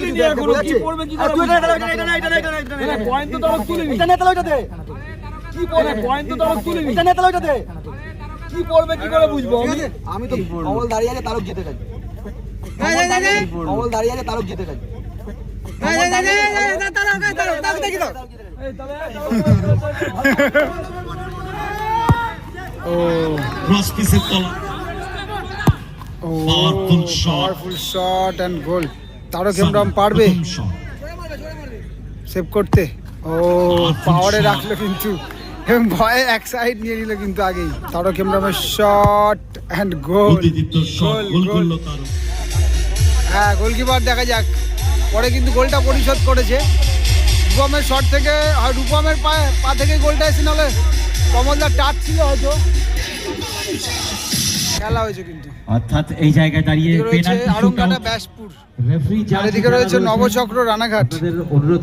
তুলিনি দেখ, এখনও, কি? করবে কি করে এটা, এটা, বুঝব? এটা, এটা, এটা, এটা, এটা, এটা, না, এটা, তো নে, তাহলে ওইটা দে। কি পড়বে পয়েন্ট তো তারা তুলিনি এটা নে, তাহলে ওইটা দে। কি পড়বে কি করে বুঝব আমি? আমি তো কমল দাঁড়িয়ে আছে তারক জিতে গেছে দাঁড়িয়ে আছে তারক জিতে গেছে ও ক্রস পিসের তলা। ও Powerful shot. Powerful shot and goal Tarak Hembrom পারবে? সেভ করতে? ও পাওয়ারে রাখল কিন্তু। এবং ভয়ে এক সাইড নিয়ে নিল কিন্তু আগেই। Tarak হেমব্রমের shot and goal Pratidipta goal হ্যাঁ গোলকিপার দেখা যাক। পরে কিন্তু গোলটা পরিশোধ করেছে। রূপমের শট থেকে আর রূপমের পায়ে পা থেকে গোলটা এসে নাহলে কমলদার টাচ ছিল হয়তো। খেলা হয়েছে কিন্তু। অর্থাৎ এই জায়গায় দাঁড়িয়ে পেনাল্টি আরঙ্গাটা ব্যাসপুর। রেফারি এদিকে রয়েছে নবচক্র রানাঘাট।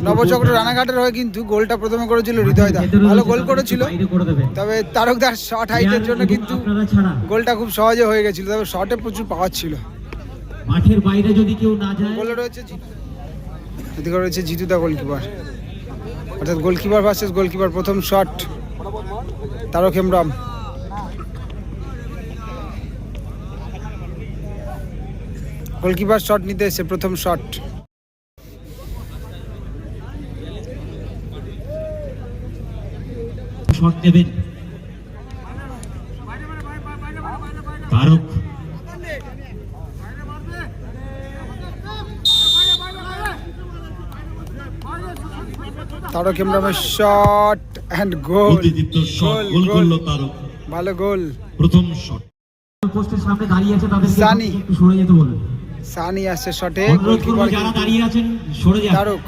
নবচক্র রানাঘাটের হয়ে কিন্তু গোলটা প্রথমে করেছিল হৃদয়দা ভালো গোল করেছিল। তবে তারকদার শট হাইটের জন্য কিন্তু গোলটা খুব সহজে হয়ে গেছিল তবে শটে প্রচুর পাওয়ার ছিল। মাঠের বাইরে যদি কেউ না যায় গোলে রয়েছে এদিকে রয়েছে জিতুদা গোলকিপার অর্থাৎ গোলকিপার ভার্সেস গোলকিপার প্রথম shot Tarak Hembrom. Goalkeeper shot নিতে এসে প্রথম শট। শট নেবেন। Tarak. Tarak হেমব্রমের shot and goal goal, goal goal. করল তারক। ভালো গোল প্রথম শট। পোস্টের সামনে দাঁড়িয়ে আছে তাদের একটু সরে যেতে বলুন। সানি আসছে শটে। তারক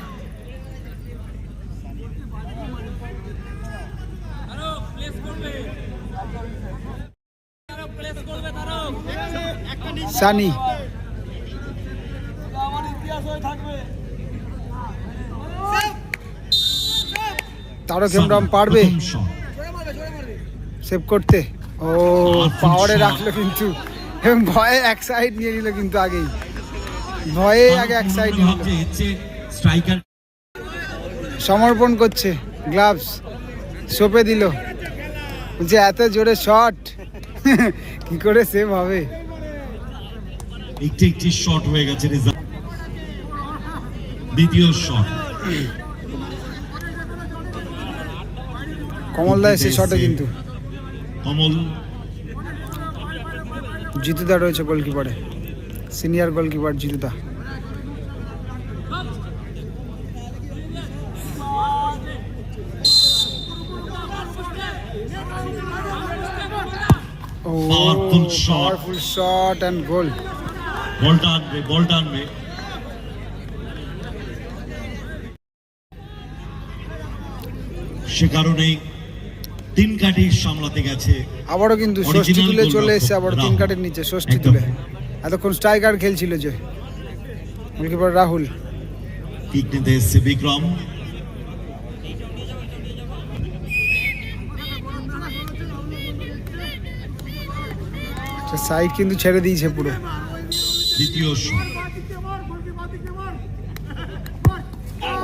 সানি। তারক হেমব্রম পারবে? সেভ করতে। ও পাওয়ারে রাখল কিন্তু। ভয়ে এক সাইড নিয়ে নিল কিন্তু আগেই। ভয়ে আগে এক সাইড স্ট্রাইকার সমর্পণ করছে গ্লাভস সোপে দিল। যে এত জোরে শট কি করে সেভ হবে? একটি একটি শট হয়ে গেছে রেজাল্ট দ্বিতীয় শট কমলদা এসে শটে কিন্তু। কমল। জিতুদা রয়েছে গোলকিপারে সিনিয়র গোলকিপার Powerful shot. আনবে সে কারণেই তিন কাঠি সামলাতে গেছে আবারও কিন্তু ষষ্ঠী তুলে চলে এসেছে আবার তিন। কাঠের নিচে ষষ্ঠী তুলে। এতক্ষণ স্ট্রাইকার খেলছিল যে। গোলকিপার রাহুল। কিক নিতে এসছে বিক্রম। সাইড কিন্তু ছেড়ে দিয়েছে পুরো। দ্বিতীয়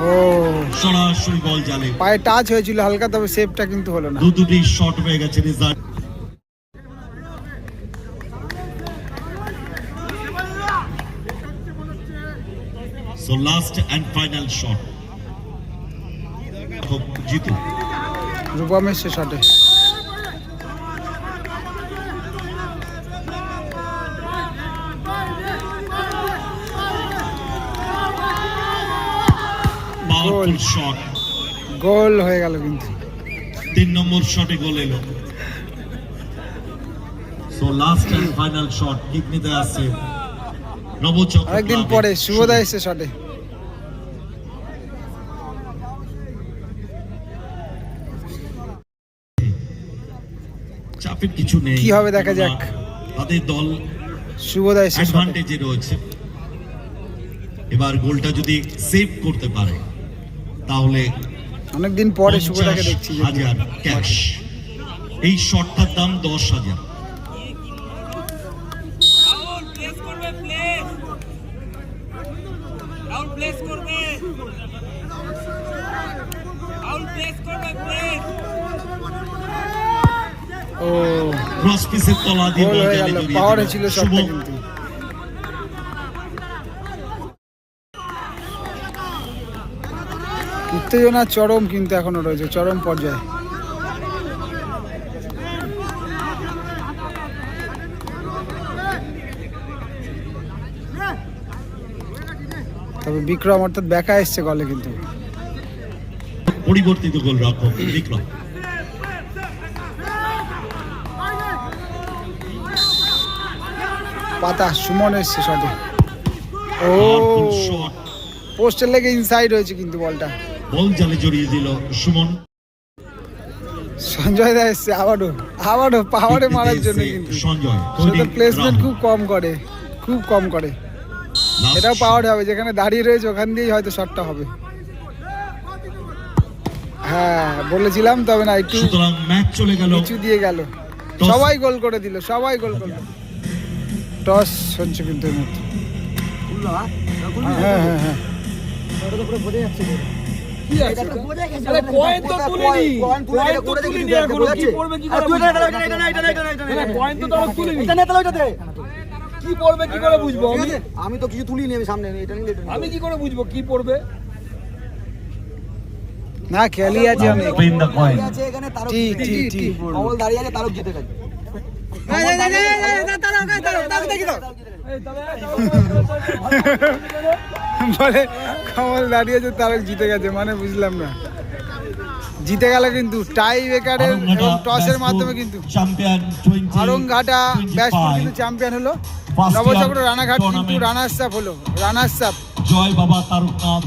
ও। সরাসরি বল জালে। পায়ে টাচ হয়েছিল হালকা তবে সেভটা কিন্তু হলো না। দু দুটি শট হয়ে গেছে result so last and final shot Jitu Rupam এসছে শটে পাওয়ারফুল শট গোল হয়ে গেল কিন্তু। তিন নম্বর শটে গোল এলো। So last and final shot kick নিতে আসছে অনেকদিন পরে শুভদা শুভ। এসছে শটে। চাপের কিছু নেই। কি হবে দেখা যাক। তাদের দল শুভদা শটে। অ্যাডভান্টেজে রয়েছে। এবার গোলটা যদি সেভ করতে পারে তাহলে অনেকদিন পরে শুভদাকে দেখছি হাজার ক্যাশ এই শটটার দাম দশ হাজার। তলা দিয়ে বল জালে জড়িয়ে পাওয়ারে ছিল শুভ। শটটা কিন্তু। উত্তেজনা চরম কিন্তু এখনও রয়েছে চরম পর্যায়ে। তবে বিক্রম অর্থাৎ ব্যাকা এসছে গলে কিন্তু। পরিবর্তিত গোল রক্ষক বিক্রম। পাতা সুমন এসছে শটে ও পোস্টের লেগে ইনসাইড হয়েছে কিন্তু বলটা। বল জালে জড়িয়ে দিল সুমন। সঞ্জয় দা এসছে আবারও আবারও পাওয়ারে মারার জন্য কিন্তু। সঞ্জয় প্লেসমেন্ট খুব কম করে খুব কম করে। এটাও। পাওয়ার হবে যেখানে দাঁড়িয়ে রয়েছে ওখান দিয়েই হয়তো শটটা হবে। হ্যাঁ বলেছিলাম তবে না একটু সুতরাং ম্যাচ চলে গেল। কিছু দিয়ে গেল। সবাই গোল করে দিল সবাই গোল করল টস হচ্ছে কিন্তু এই মুহূর্তে। হ্যাঁ? হ্যাঁ হ্যাঁ কি তুলে পড়বে কি করে বুঝব? এটা এটা এটা এটা এটা এটা এটা আরে কয়েন তো তারা তুলিনি। এটা নেতা ওইটাতে কি পড়বে কি করে বুঝব ঠিক আমি? তো কিছু তুলিনি আমি সামনে। আমি কি করে বুঝব কি পড়বে? না খেলি আছে coin. দাঁড়িয়ে আছে এখানে তারক জিতে গেছে। বলে কমল দাঁড়িয়েছে তারক জিতে গেছে মানে বুঝলাম না। জিতে গেল কিন্তু টাই বেকারের এবং টসের মাধ্যমে কিন্তু চ্যাম্পিয়ন 20 আরংঘাটা ব্যাসপুর কিন্তু চ্যাম্পিয়ন হলো। নবচক্র রানাঘাট কিন্তু. রানার্স আপ হলো রানার্স আপ জয় বাবা তারকনাথ